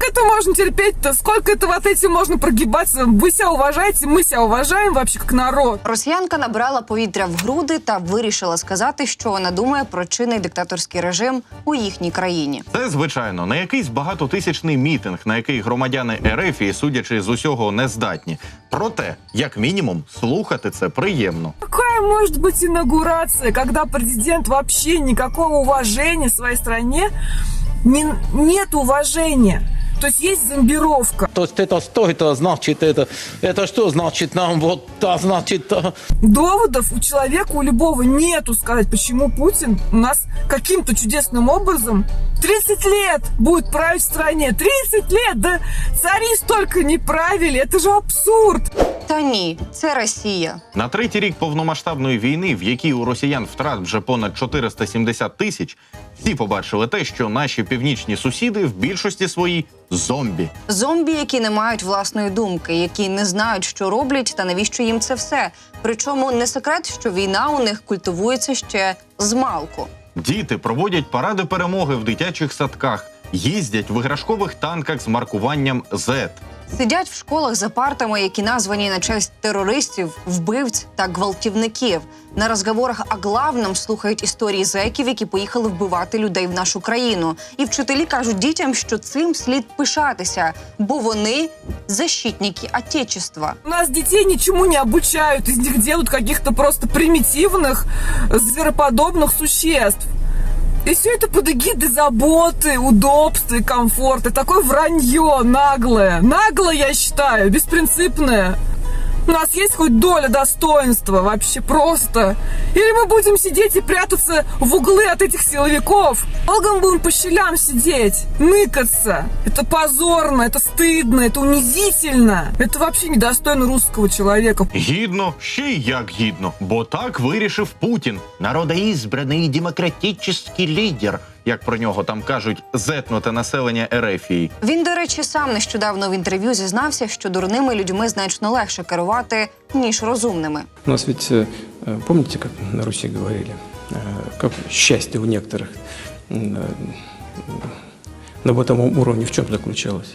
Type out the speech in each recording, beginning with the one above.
сколько это можно терпеть-то? Сколько это вот этим можно прогибаться? Вы себя уважаете, мы себя уважаем вообще как народ. Росіянка набрала повітря в груди та вирішила сказати, що вона думає про чинний диктаторський режим у їхній країні. Це, звичайно, не якийсь багатотисячний мітинг, на який громадяни РФ, судячи з усього, не здатні. Проте, як мінімум, слухати це приємно. Какая может быть инаугурация, когда президент вообще никакого уважения своей стране не, нет уважения? То есть есть зомбировка. То есть это что это значит? Это, это что значит нам вот, а значит... а? Доводов у человека, у любого нету сказать, почему Путин у нас каким-то чудесным образом 30 лет будет править в стране. 30 лет! Да цари столько не правили. Это же абсурд! Та ні, це Росія. На третій рік повномасштабної війни, в якій у росіян втрат вже понад 470 тисяч, всі побачили те, що наші північні сусіди в більшості своїй зомбі. Зомбі, які не мають власної думки, які не знають, що роблять та навіщо їм це все. Причому не секрет, що війна у них культивується ще з малку. Діти проводять паради перемоги в дитячих садках, їздять в іграшкових танках з маркуванням Z. Сидять в школах за партами, які названі на честь терористів, вбивць та гвалтівників. На розговорах о главном слухають історії зеків, які поїхали вбивати людей в нашу країну. І вчителі кажуть дітям, що цим слід пишатися, бо вони защитники Отечества. У нас детей ничему не обучают. Из них делают каких-то просто примитивных, звероподобных существ. И все это под эгидой заботы, удобства и комфорта. Такое вранье наглое. Наглое, я считаю, беспринципное. У нас есть хоть доля достоинства вообще просто? Или мы будем сидеть и прятаться в углы от этих силовиков? Долго мы будем по щелям сидеть, ныкаться? Это позорно, это стыдно, это унизительно. Это вообще недостойно русского человека. Гідно, ще й як гідно, бо так вирішив Путін, народоізбраний демократичний лідер, як про нього там кажуть, зетнуте населення Ерефії. Він, до речі, сам нещодавно в інтерв'ю зізнався, що дурними людьми значно легше керувати ніж розумними. У нас ведь, э, э, помните, как на Руси говорили, э, как счастье у некоторых м, э, на бытовом уровне в чем заключалось?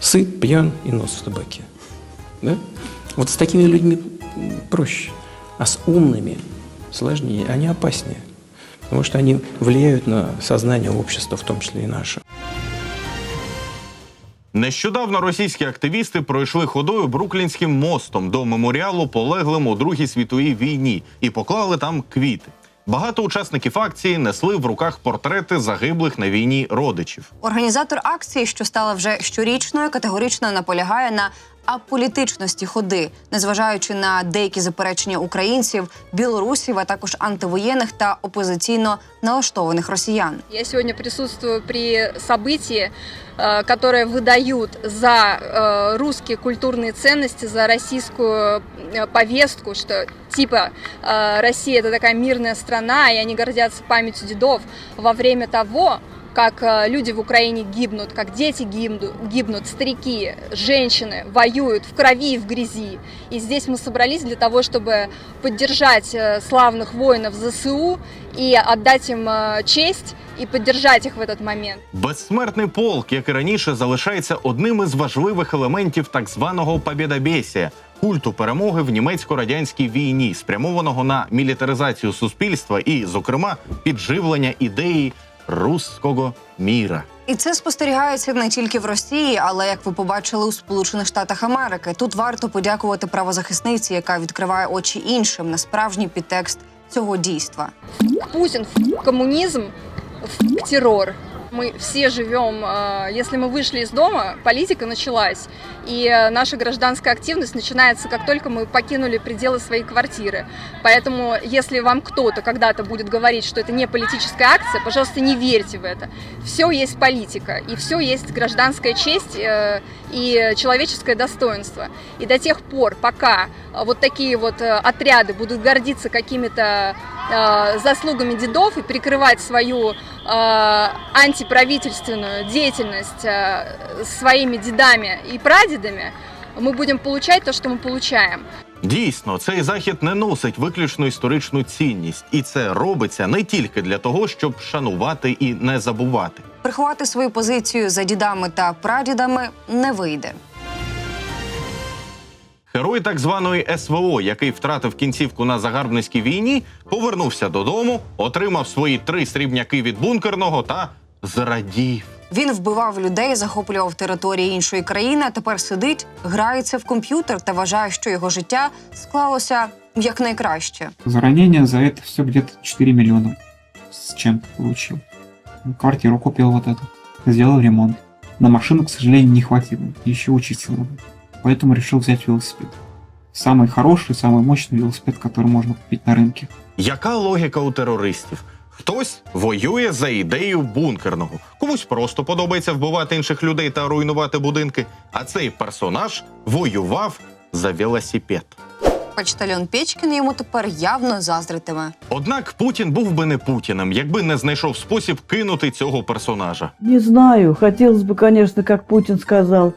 Сыт, пьян и нос в табаке. Да? Вот с такими людьми м, проще, а с умными сложнее, они опаснее, потому что они влияют на сознание общества, в том числе и наше. Нещодавно російські активісти пройшли ходою Бруклінським мостом до меморіалу полеглим у Другій світовій війні і поклали там квіти. Багато учасників акції несли в руках портрети загиблих на війні родичів. Організатор акції, що стала вже щорічною, категорично наполягає на аполітичності ходи, незважаючи на деякі заперечення українців, білорусів, а також антивоєнних та опозиційно налаштованих росіян. Я сегодня присутствую при событии, э, которое выдают за э, русские культурные ценности, за российскую э, повестку, что типа э, Россия это такая мирная страна, и они гордятся памятью дедов во время того, как э, люди в Украине гибнут, как дети гибнут, гибнут, старики, женщины воюют в крови и в грязи. И здесь мы собрались для того, чтобы поддержать э, славных воинов ЗСУ и отдать им э, честь и поддержать их в этот момент. Безсмертний полк, як і раніше, залишається одним із важливих елементів так званого «побєдобєсія» – культу перемоги в німецько-радянській війні, спрямованого на мілітаризацію суспільства і, зокрема, підживлення ідеї руського міра. І це спостерігається не тільки в Росії, але як ви побачили у Сполучених Штатах Америки. Тут варто подякувати правозахисниці, яка відкриває очі іншим на справжній підтекст цього дійства. Путін в комунізм в террор. Мы все живем, э, если мы вышли из дома, политика началась. И э, наша гражданская активность начинается, как только мы покинули пределы своей квартиры. Поэтому, если вам кто-то когда-то будет говорить, что это не политическая акция, пожалуйста, не верьте в это. Все есть политика, и все есть гражданская честь э, и человеческое достоинство. И до тех пор, пока вот такие вот э, отряды будут гордиться какими-то заслугами дедов и прикрывать свою э, антиправительственную деятельность э, своими дедами и прадедами, мы будем получать то, что мы получаем. Дійсно, цей захід не носить виключно історичну цінність, і це робиться не тільки для того, щоб шанувати і не забувати. Приховати свою позицію за дідами та прадідами не вийде. Герой так званої СВО, який втратив кінцівку на загарбницькій війні, повернувся додому, отримав свої три срібняки від бункерного та зрадів. Він вбивав людей, захоплював території іншої країни. а Тепер сидить, грається в комп'ютер та вважає, що його життя склалося якнайкраще. За ранение за это все где-то 4 миллиона с чем-то получил. Квартиру купил вот эту. Сделал ремонт. На машину, к сожалению, не хватило. Еще учиться надо Поэтому решил взять велосипед. Самый хороший, самый мощный велосипед, который можно купить на рынке. Яка логіка у терористів? Хтось воює за ідею бункерного, комусь просто подобається вбивати інших людей та руйнувати будинки. А цей персонаж воював за велосипед. Почтальон Печкін йому тепер явно заздритиме. Однак Путін був би не Путіним, якби не знайшов спосіб кинути цього персонажа. Не знаю. Хотелось бы, конечно, как Путин сказал, э,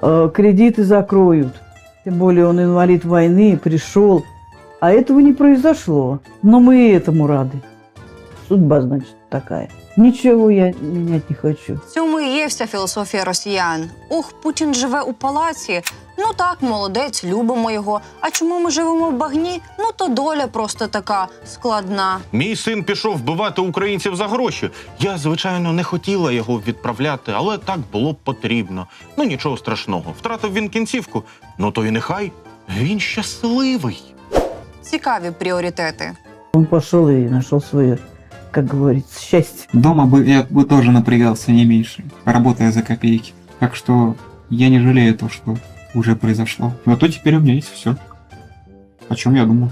кредиты закроют. Тем более он инвалид войны, пришел. А этого не произошло. Но мы и этому рады. Судьба, значит, такая. Ничего я менять не хочу. В цьому і є вся філософія росіян. Ох, Путін живе у палаці. Ну так, молодець, любимо його. А чому ми живемо в багні? Ну то доля просто така складна. Мій син пішов вбивати українців за гроші. Я, звичайно, не хотіла його відправляти, але так було б потрібно. Ну нічого страшного. Втратив він кінцівку. Ну то й нехай він щасливий. Цікаві пріоритети. Он пошел и нашел свое, как говорится, счастье. Дома бы я бы тоже напрягался не меньше, работая за копейки. Так что я не жалею то, что уже произошло. Зато теперь у меня есть все. О чем я думал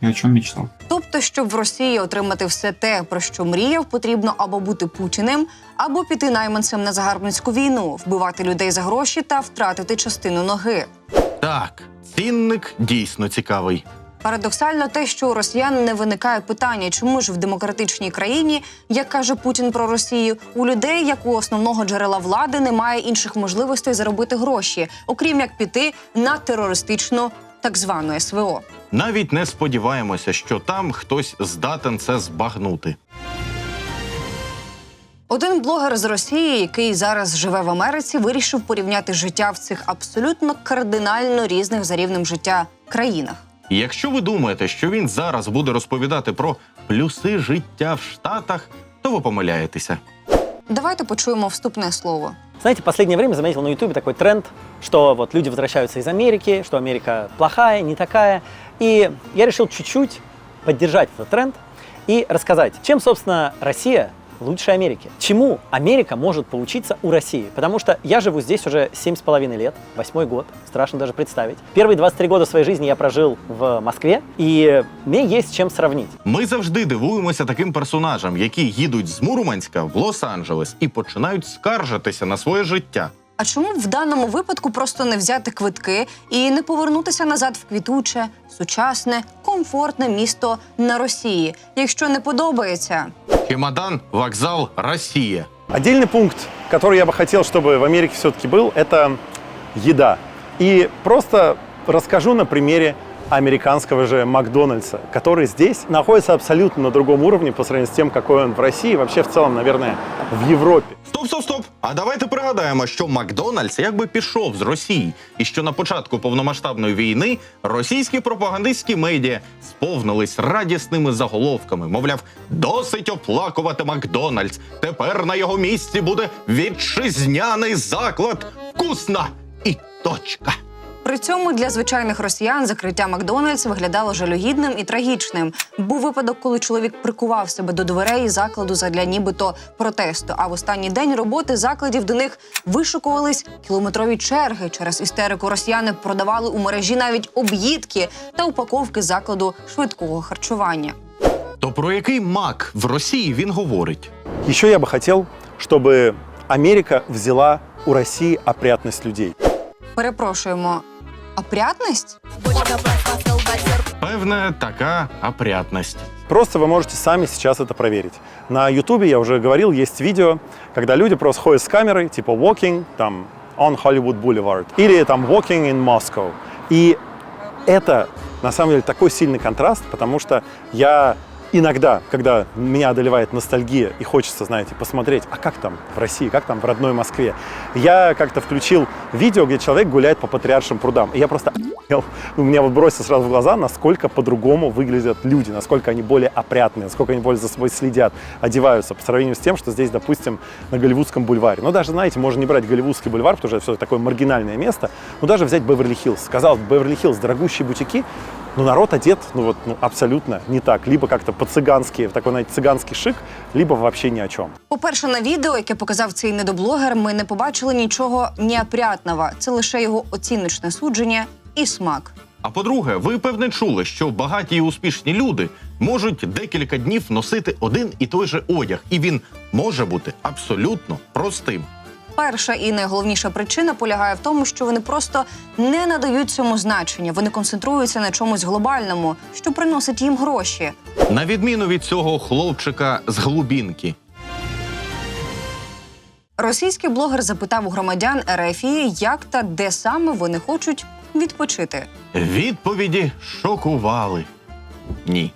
и о чем мечтал. Тобто, щоб в Росії отримати все те, про що мріяв, потрібно або бути путіним, або піти найманцем на загарбницьку війну, вбивати людей за гроші та втратити частину ноги. Так, цінник дійсно цікавий. Парадоксально те, що у росіян не виникає питання, чому ж в демократичній країні, як каже Путін про Росію, у людей, як у основного джерела влади, немає інших можливостей заробити гроші, окрім як піти на терористичну так звану СВО. Навіть не сподіваємося, що там хтось здатен це збагнути. Один блогер з Росії, який зараз живе в Америці, вирішив порівняти життя в цих абсолютно кардинально різних за рівнем життя країнах. І якщо ви думаєте, що він зараз буде розповідати про плюси життя в Штатах, то ви помиляєтеся. Давайте почуємо вступне слово. Знаете, в последнее время заметил на Ютубе такой тренд, что вот люди возвращаются из Америки, что Америка плохая, не такая. И я решил чуть-чуть поддержать этот тренд и рассказать, чем, собственно, Россия лучше Америки. Чему Америка может поучиться у России? Потому что я живу здесь уже семь с половиной лет, восьмой год, страшно даже представить. Первые 23 года своей жизни я прожил в Москве, и мне есть с чем сравнить. Ми завжди дивуємося таким персонажам, які їдуть з Мурманська в Лос-Анджелес і починають скаржитися на своє життя. А чому в даному випадку просто не взяти квитки і не повернутися назад в квітуче, сучасне, комфортне місто на Росії? Якщо не подобається, Чемодан, вокзал, Росія. Отдельный пункт, который я бы хотел, чтобы в Америке все-таки был, это еда. И просто расскажу на примере американского же Макдональдса, который здесь находится абсолютно на другом уровне по сравнению с тем, какой он в России, и вообще в целом, наверное, в Европе. Стоп, стоп, стоп. А давайте пригадаємо, що Макдональдс якби пішов з Росії, і що на початку повномасштабної війни російські пропагандистські медіа сповнились радісними заголовками. Мовляв, досить оплакувати Макдональдс. Тепер на його місці буде вітчизняний заклад. Вкусно і точка. При цьому для звичайних росіян закриття Макдональдс виглядало жалюгідним і трагічним. Був випадок, коли чоловік прикував себе до дверей закладу задля нібито протесту. А в останній день роботи закладів до них вишукувались кілометрові черги. Через істерику росіяни продавали у мережі навіть об'їдки та упаковки закладу швидкого харчування. То про який мак в Росії він говорить? Еще я бы хотел, чтобы Америка взяла у России опрятность людей. Перепрошуємо, опрятність? Певне, така опрятність. Просто вы можете сами сейчас это проверить. На Ютубе, я уже говорил, есть видео, когда люди просто ходят с камерой, типа walking, там on Hollywood Boulevard или там walking in Moscow. И это на самом деле такой сильный контраст, потому что я иногда, когда меня одолевает ностальгия и хочется, знаете, посмотреть, а как там в России, как там в родной Москве, я как-то включил видео, где человек гуляет по Патриаршим прудам. И я просто у меня вот бросилось сразу в глаза, насколько по-другому выглядят люди, насколько они более опрятные, насколько они более за собой следят, одеваются по сравнению с тем, что здесь, допустим, на Голливудском бульваре. Но даже, знаете, можно не брать Голливудский бульвар, потому что это все такое маргинальное место, но даже взять Беверли-Хиллз. Бы, Беверли-Хиллз, дорогущие бутики, но народ одет, ну вот, ну, абсолютно не так. Либо как-то по-цыгански, в такой, знаете, цыганский шик, либо вообще ни о чем. По-перше, на відео, яке показав цей недоблогер, ми не побачили нічого неопрятного. Це лише його оціночне судження і смак. А по-друге, ви певне чули, що багаті і успішні люди можуть декілька днів носити один і той же одяг, і він може бути абсолютно простим. Перша і найголовніша причина полягає в тому, що вони просто не надають цьому значення. Вони концентруються на чомусь глобальному, що приносить їм гроші. На відміну від цього хлопчика з глубінки. Російський блогер запитав у громадян Ерефії, як та де саме вони хочуть відпочити. Відповіді шокували. Ні.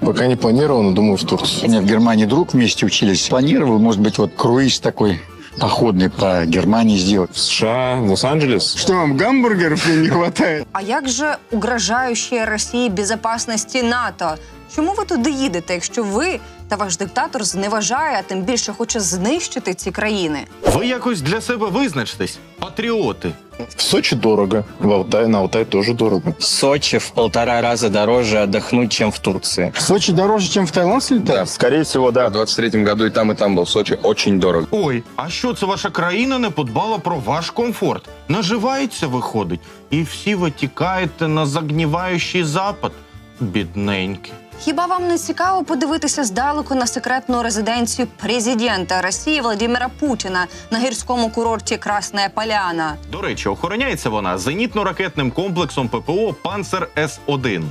Пока не планировал, но думаю в Турцию. У меня в Германии друг вместе учились. Планировал, может быть, вот круиз такой походный по Германии сделать. США, Лос-Анджелес. Что вам, гамбургеров не хватает? А як же угрожающая Росії безопасності НАТО? Чому ви туди їдете, якщо ви та ваш диктатор зневажає, а тим більше хоче знищити ці країни? Ви якось для себе визначтесь, патріоти. В Сочи дорого, в Алтай, на Алтай тоже дорого. Сочи в полтора раза дороже отдохнуть, чем в Турции. В Сочи дороже, чем в Таиланд слетать? скорее всего, да. В 23-м году и там, и там был. Сочи очень дорого. Ой, а що це ваша країна не подбала про ваш комфорт? Наживається, виходить, і всі ви тікаєте на загніваючий запад. Бідненькі. Хіба вам не цікаво подивитися здалеку на секретну резиденцію президента Росії Владимира Путіна на гірському курорті Красна Поляна? До речі, охороняється вона зенітно-ракетним комплексом ППО Панцер С-1.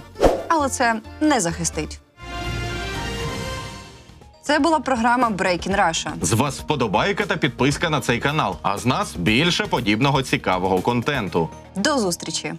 Але це не захистить. Це була програма Breaking Russia. З вас вподобайка та підписка на цей канал. А з нас більше подібного цікавого контенту. До зустрічі!